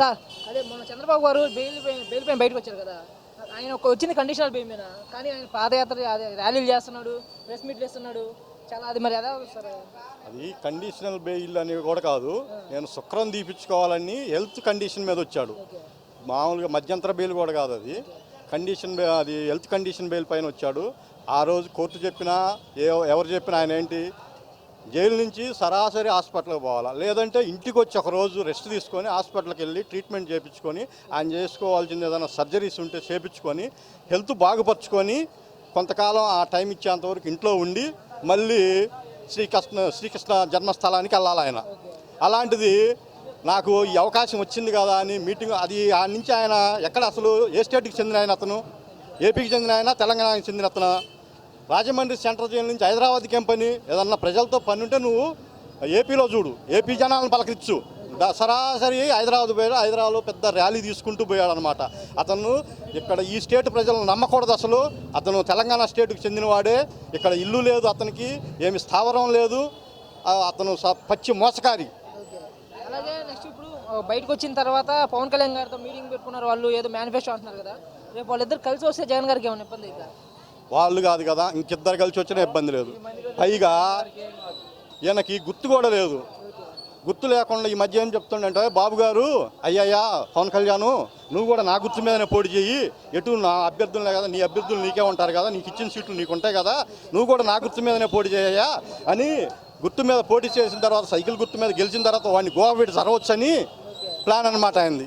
Sir అదే మొన్న చంద్రబాబు గారు బెయిల్ బెయిల్ పైన బయటకు వచ్చారు కదా. ఆయన ఒక వచ్చింది కండిషనల్ బెయిల్ మీద. కానీ ఆయన పాదయాత్ర ర్యాలీలు చేస్తున్నాడు ప్రెస్ మీట్లు చేస్తున్నాడు చాలా అది మరి అదే సార్? అది కండిషనల్ బెయిల్ అనేవి కూడా కాదు. నేను శుక్రం తీపించుకోవాలని హెల్త్ కండిషన్ మీద వచ్చాడు. మామూలుగా మధ్యంతర బెయిల్ కూడా కాదు అది. కండిషన్ అది హెల్త్ కండిషన్ బెయిల్ పైన వచ్చాడు. ఆ రోజు కోర్టు చెప్పినా ఏ ఎవరు చెప్పినా ఆయన ఏంటి? జైలు నుంచి సరాసరి హాస్పిటల్కి పోవాలా? లేదంటే ఇంటికి వచ్చి ఒకరోజు రెస్ట్ తీసుకొని హాస్పిటల్కి వెళ్ళి ట్రీట్మెంట్ చేయించుకొని ఆయన చేసుకోవాల్సింది ఏదైనా సర్జరీస్ ఉంటే చేయించుకొని హెల్త్ బాగుపరుచుకొని కొంతకాలం ఆ టైం ఇచ్చేంతవరకు ఇంట్లో ఉండి మళ్ళీ శ్రీకృష్ణ శ్రీకృష్ణ జన్మస్థలానికి వెళ్ళాలి ఆయన. అలాంటిది నాకు ఈ అవకాశం వచ్చింది కదా అని మీటింగ్ అది ఆ నుంచి ఆయన ఎక్కడ అసలు ఏ స్టేట్కి చెందిన ఆయన అతను? ఏపీకి చెందిన ఆయన? తెలంగాణకి చెందిన అతను? రాజమండ్రి సెంట్రల్ జైలు నుంచి హైదరాబాద్కి ఏం పని ఏదన్నా ప్రజలతో పని ఉంటే నువ్వు ఏపీలో చూడు. ఏపీ జనాలను పలకరించు. సరాసరి హైదరాబాద్ పోయాడు. హైదరాబాద్లో పెద్ద ర్యాలీ తీసుకుంటూ పోయాడు అనమాట అతను ఇక్కడ ఈ స్టేట్ ప్రజలను నమ్మకూడదు అసలు. అతను తెలంగాణ స్టేట్కి చెందినవాడే. ఇక్కడ ఇల్లు లేదు అతనికి ఏమి స్థావరం లేదు. అతను స- పచ్చి మోసకారి. అలాగే నెక్స్ట్ ఇప్పుడు బయటకు వచ్చిన తర్వాత పవన్ కళ్యాణ్ గారితో మీటింగ్ పెట్టుకున్నారు వాళ్ళు ఏదో మేనిఫెస్టో అంటున్నారు కదా. రేపు వాళ్ళిద్దరు కలిసి వస్తే జగన్ గారికి ఏమైనా ఇబ్బంది అవుతుందా వాళ్ళు కాదు కదా ఇంకిద్దరు కలిసి వచ్చినా ఇబ్బంది లేదు. పైగా ఈయనకి గుర్తు కూడా లేదు. గుర్తు లేకుండా ఈ మధ్య ఏం చెప్తుండంటే బాబు గారు అయ్యయ్యా పవన్ కళ్యాణ్ నువ్వు కూడా నా గుర్తు మీదనే పోటీ చేయి ఎటు నా అభ్యర్థులనే కదా నీ అభ్యర్థులు నీకే ఉంటారు కదా నీకు ఇచ్చిన సీట్లు నీకు ఉంటాయి కదా నువ్వు కూడా నా గుర్తు మీదనే పోటీ చేయయ్యా అని గుర్తు మీద పోటీ చేసిన తర్వాత సైకిల్ గుర్తు మీద గెలిచిన తర్వాత వాడిని గోవా పెట్టి సరవచ్చని ప్లాన్ అనమాట అయింది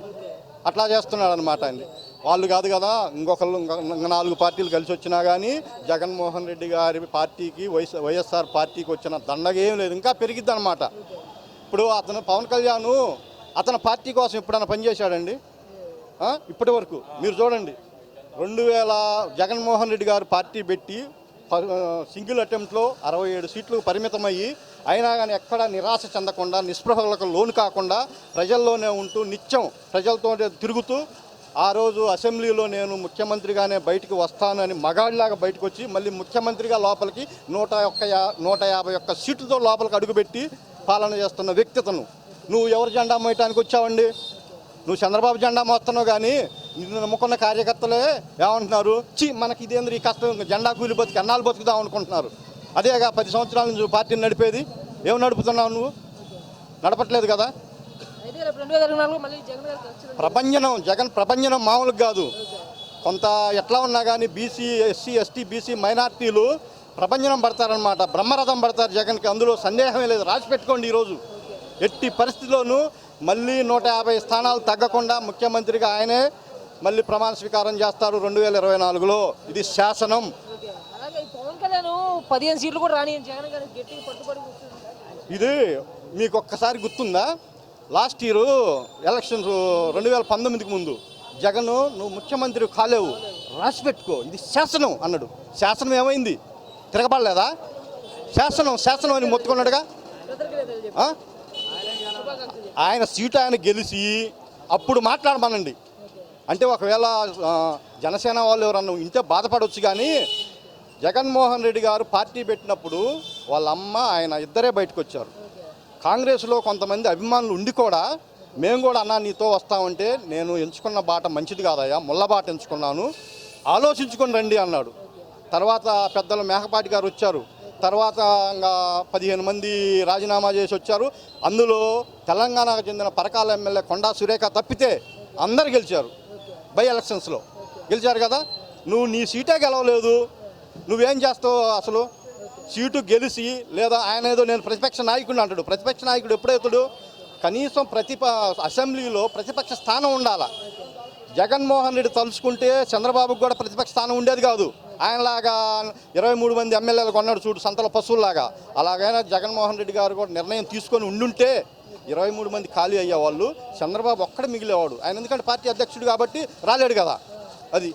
అట్లా చేస్తున్నాడు అనమాట అయింది వాళ్ళు కాదు కదా ఇంకొకళ్ళు నాలుగు పార్టీలు కలిసి వచ్చినా కానీ జగన్మోహన్ రెడ్డి గారి పార్టీకి వైఎస్ వైఎస్ఆర్ పార్టీకి వచ్చిన దండగేం లేదు. ఇంకా పెరిగిద్ది అనమాట ఇప్పుడు అతను పవన్ కళ్యాణ్ అతని పార్టీ కోసం ఎప్పుడైనా పనిచేశాడండి ఇప్పటి వరకు. మీరు చూడండి. రెండు వేల జగన్మోహన్ రెడ్డి గారు పార్టీ పెట్టి ప- సింగిల్ అటెంప్ట్లో అరవై ఏడు సీట్లు పరిమితమయ్యి అయినా కానీ ఎక్కడ నిరాశ చెందకుండా నిస్పృహలకు లోను కాకుండా ప్రజల్లోనే ఉంటూ నిత్యం ప్రజలతో తిరుగుతూ ఆ రోజు అసెంబ్లీలో నేను ముఖ్యమంత్రిగానే బయటికి వస్తానని మగాడిలాగా బయటకు వచ్చి మళ్ళీ ముఖ్యమంత్రిగా లోపలికి నూట ఒక్క యా నూట యాభై ఒక్క సీట్లతో లోపలికి అడుగుపెట్టి పాలన చేస్తున్న వ్యక్తితను. నువ్వు ఎవరు జెండా మోయటానికి వచ్చావండి? నువ్వు చంద్రబాబు జెండా మోస్తున్నావు కానీ నిన్ను నమ్ముకున్న కార్యకర్తలే ఏమంటున్నారు? చి మనకి ఇదేంద్ర ఈ కష్టం జెండా కూలి బతికి అన్నాలు బతుకుదాం అనుకుంటున్నారు. అదేగా పది సంవత్సరాల నుంచి పార్టీని నడిపేది. ఏం నడుపుతున్నావు నువ్వు? నడపట్లేదు కదా? మళ్ళీ జగన్ ప్రభంజనం మామూలుగా కాదు. కొంత ఎట్లా ఉన్నా కానీ బీసీ ఎస్సీ ఎస్టీ బీసీ మైనార్టీలు ప్రభంజనం పడతారనమాట బ్రహ్మరథం పడతారు జగన్కి. అందులో సందేహమే లేదు. రాసి పెట్టుకోండి ఈరోజు. ఎట్టి పరిస్థితిలోనూ మళ్ళీ నూట యాభై స్థానాలు తగ్గకుండా ముఖ్యమంత్రిగా ఆయనే మళ్ళీ ప్రమాణ స్వీకారం చేస్తారు రెండు వేల ఇరవై నాలుగులో. ఇది శాసనం. పదిహేను సీట్లు కూడా రాని ఇది మీకు ఒక్కసారి గుర్తుందా? లాస్ట్ ఇయర్ ఎలక్షన్ రెండు వేల పంతొమ్మిదికి ముందు. జగన్ నువ్వు ముఖ్యమంత్రి కాలేవు రాసి పెట్టుకో ఇది శాసనం అన్నాడు. శాసనం ఏమైంది? తిరగబడలేదా? శాసనం శాసనం అని మొత్తుకున్నాడుగా. ఆయన సీటు ఆయన గెలిచి అప్పుడు మాట్లాడమనండి. అంటే ఒకవేళ జనసేన వాళ్ళు ఎవరన్నా ఇంటే బాధపడవచ్చు కానీ జగన్మోహన్ రెడ్డి గారు పార్టీ పెట్టినప్పుడు వాళ్ళ అమ్మ ఆయన ఇద్దరే బయటకు వచ్చారు కాంగ్రెస్లో కొంతమంది అభిమానులు ఉండి కూడా మేము కూడా అన్నా నీతో వస్తామంటే నేను ఎంచుకున్న బాట మంచిది కాదయ్యా ముళ్ళ బాట ఎంచుకున్నాను. ఆలోచించుకొని రండి అన్నాడు. తర్వాత పెద్దలు మేకపాటి గారు వచ్చారు. తర్వాత ఇంకా పదిహేను మంది రాజీనామా చేసి వచ్చారు. అందులో తెలంగాణకు చెందిన పరకాల ఎమ్మెల్యే కొండా సురేఖ తప్పితే అందరు గెలిచారు బై ఎలక్షన్స్లో. గెలిచారు కదా? నువ్వు నీ సీటే గెలవలేదు. నువ్వేం చేస్తావు అసలు? సీటు గెలిచి లేదా ఆయన ఏదో నేను ప్రతిపక్ష నాయకుడు అంటాడు. ప్రతిపక్ష నాయకుడు ఎప్పుడైతాడు? కనీసం ప్రతిప అసెంబ్లీలో ప్రతిపక్ష స్థానం ఉండాలి? జగన్మోహన్ రెడ్డి తలుచుకుంటే చంద్రబాబుకు కూడా ప్రతిపక్ష స్థానం ఉండేది కాదు. ఆయనలాగా ఇరవై మూడు మంది ఎమ్మెల్యేలు కొన్నాడు చూడు సంతల పశువులాగా అలాగైనా జగన్మోహన్ రెడ్డి గారు కూడా నిర్ణయం తీసుకొని ఉండుంటే ఇరవై మూడు మంది ఖాళీ అయ్యేవాళ్ళు చంద్రబాబు ఒక్కడ మిగిలేవాడు. ఆయన ఎందుకంటే పార్టీ అధ్యక్షుడు కాబట్టి రాలేడు కదా. అది